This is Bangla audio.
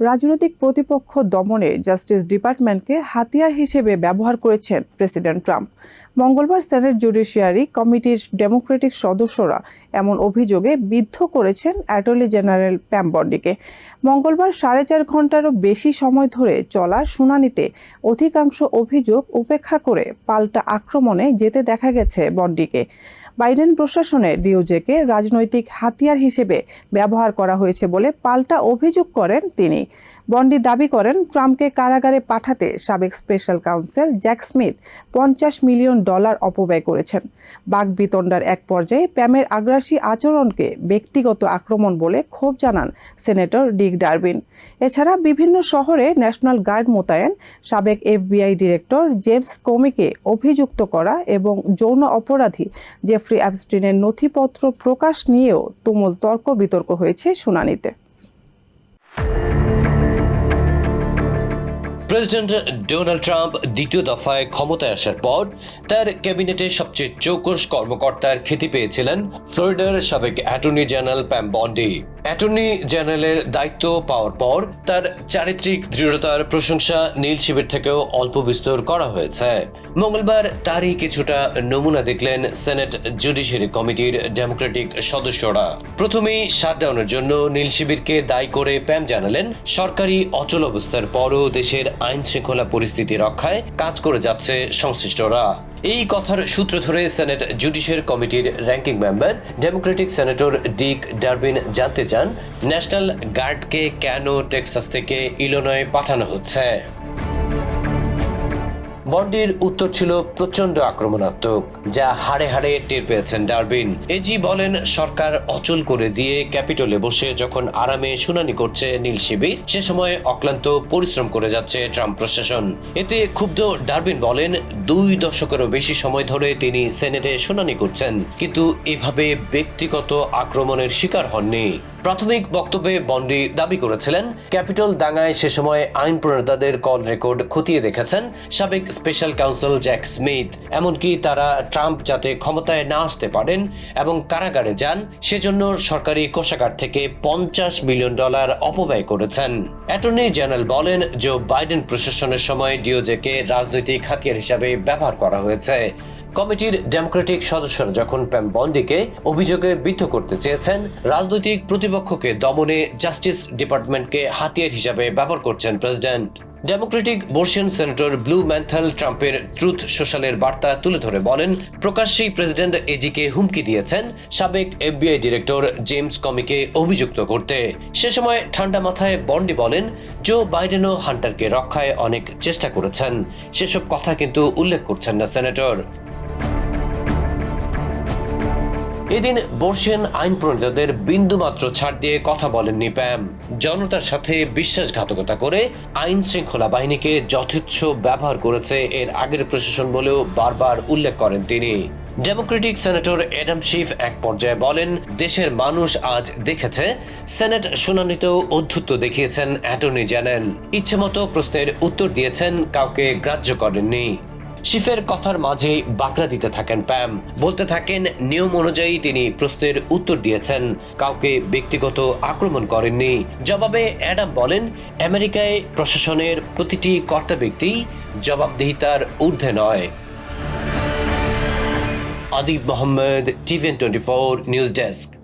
রাজনৈতিক প্রতিপক্ষ দমনে জাস্টিস ডিপার্টমেন্টকে হাতিয়ার হিসেবে ব্যবহার করেছেন প্রেসিডেন্ট ট্রাম্প। মঙ্গলবার সেনেট জুডিশিয়ারি কমিটির ডেমোক্রেটিক সদস্যরা এমন অভিযোগে বিদ্ধ করেছেন অ্যাটর্নি জেনারেল প্যাম বন্ডিকে। মঙ্গলবার সাড়ে চার ঘন্টারও বেশি সময় ধরে চলা শুনানিতে অধিকাংশ অভিযোগ উপেক্ষা করে পাল্টা আক্রমণে যেতে দেখা গেছে বন্ডিকে। বাইডেন প্রশাসনে ডিওজেকে রাজনৈতিক হাতিয়ার হিসেবে ব্যবহার করা হয়েছে বলে পাল্টা অভিযোগ করেন তিনি। বন্ডি দাবি করেন, ট্রাম্পকে কারাগারে পাঠাতে সাবেক স্পেশাল কাউন্সিল জ্যাক স্মিথ পঞ্চাশ মিলিয়ন ডলার অপব্যয় করেছেন। বাগবিতণ্ডার এক পর্যায়ে প্যামের আগ্রাসী আচরণকে ব্যক্তিগত আক্রমণ বলে ক্ষোভ জানান সেনেটর ডিক ডারবিন এছাড়া বিভিন্ন শহরে ন্যাশনাল গার্ড মোতায়েন সাবেক এফবিআই ডিরেক্টর জেমস কোমিকে অভিযুক্ত করা এবং যৌন অপরাধী জেফ্রি অ্যাবস্টিনের নথিপত্র প্রকাশ নিয়েও তুমুল তর্ক বিতর্ক হয়েছে শুনানিতে। প্রেসিডেন্ট ডোনাল্ড ট্রাম্প দ্বিতীয় দফায় ক্ষমতায় আসার পর তার ক্যাবিনেটের সবচেয়ে চৌকস কর্মকর্তার খ্যাতি পেয়েছিলেন ফ্লোরিডার সাবেক attorney general Pam Bondi. Attorney জেনারেলের দায়িত্ব পাওয়ার পর তার চারিত্রিক দৃঢ়তার প্রশংসা নীল শিবির থেকেও অল্প বিস্তর করা হয়েছে। মঙ্গলবার তারই কিছুটা নমুনা দেখলেন সেনেট জুডিশিয়ারি কমিটির ডেমোক্রেটিক সদস্যরা। প্রথমেই শাটডাউনের জন্য নীল শিবিরকে দায়ী করে প্যাম জানালেন, সরকারি অচল অবস্থার পরও দেশের আইন শৃঙ্খলা পরিস্থিতি রক্ষায় কাজ করে যাচ্ছে সংশ্লিষ্টরা। এই কথার সূত্র ধরে সেনেট জুডিশিয়াল কমিটির ranking member Democratic senator Dick Durbin জানতে চান ন্যাশনাল গার্ডকে কেন টেক্সাস থেকে ইলোনয় পাঠানো হচ্ছে? বন্ডির উত্তর ছিল প্রচণ্ড আক্রমণাত্মক, যা হাড়ে হাড়ে টের পেয়েছেন ডারবিন এজি বলেন, সরকার অচল করে দিয়ে ক্যাপিটলে বসে যখন আরামে শুনানি করছে নীল শিবির, সে সময় অক্লান্ত পরিশ্রম করে যাচ্ছে ট্রাম্প প্রশাসন। এতে ক্ষুব্ধ ডারবিন বলেন দুই দশকেরও বেশি সময় ধরে তিনি সেনেটে শুনানি করছেন, কিন্তু এভাবে ব্যক্তিগত আক্রমণের শিকার হননি। প্রাথমিক বক্তব্যে বন্ডি দাবি করেছিলেন, ক্যাপিটল দাঙ্গায় সে সময় আইন প্রণেতাদের কল রেকর্ড খতিয়ে দেখেছেন সাবেক স্পেশাল কাউন্সিল জ্যাক স্মিথ। এমনকি তারা ট্রাম্প যাতে ক্ষমতায় না আসতে পারেন এবং কারাগারে যান, সেজন্য সরকারি কোষাগার থেকে পঞ্চাশ মিলিয়ন ডলার অপব্যয় করেছেন। অ্যাটর্নি জেনারেল বলেন যে বাইডেন প্রশাসনের সময় ডিওজেকে রাজনৈতিক হাতিয়ার হিসাবে ব্যবহার করা হয়েছে। কমিটির ডেমোক্রেটিক সদস্যরা যখন প্যাম বন্ডিকে অভিযোগে বিদ্ধ করতে চেয়েছেন, রাজনৈতিক প্রতিপক্ষকে দমনে জাস্টিস ডিপার্টমেন্টকে হাতিয়ার হিসাবে ব্যবহার করছেন প্রেসিডেন্ট। ডেমোক্রেটিক বর্ষিয়ান সেনেটর ব্লু ম্যান্থাল ট্রাম্পের ট্রুথ সোশ্যালের বার্তা তুলে ধরে বলেন, প্রকাশ্যেই প্রেসিডেন্ট এজিকে হুমকি দিয়েছেন সাবেক এফবিআই ডিরেক্টর জেমস কমিকে অভিযুক্ত করতে। সে সময় ঠান্ডা মাথায় বন্ডি বলেন, জো বাইডেনও হান্টারকে রক্ষায় অনেক চেষ্টা করেছেন। সেসব কথা কিন্তু উল্লেখ করছেন না সেনেটর। এদিন বর্ষিয়ান আইন প্রণেতাদের বিন্দুমাত্র ছাড় দিয়ে কথা বলেননি প্যাম। জনতার সাথে বিশ্বাসঘাতকতা করে আইন শৃঙ্খলা বাহিনীকে যথেচ্ছ ব্যবহার করেছে এর আগের প্রশাসন বলেও বারবার উল্লেখ করেন তিনি। ডেমোক্রেটিক সেনেটর এডাম শিফ এক পর্যায়ে বলেন, দেশের মানুষ আজ দেখেছে, সেনেট শুনানিতেও অধ্যুত্ব দেখিয়েছেন অ্যাটর্নি জেনারেল। ইচ্ছেমতো প্রশ্নের উত্তর দিয়েছেন, কাউকে গ্রাহ্য করেননি। শিফের কথার মাঝে বাকরা দিতে থাকেন প্যাম। বলতে থাকেন, নিয়ম অনুযায়ী তিনি প্রশ্নের উত্তর দিয়েছেন। কাউকে ব্যক্তিগত আক্রমণ করেননি। জবাবে অ্যাডাম বলেন, আমেরিকায় প্রশাসনের প্রতিটি কর্তা ব্যক্তি জবাবদিহিতার ঊর্ধ্বে নয়। Adib Mohammad TVN twenty four, news desk.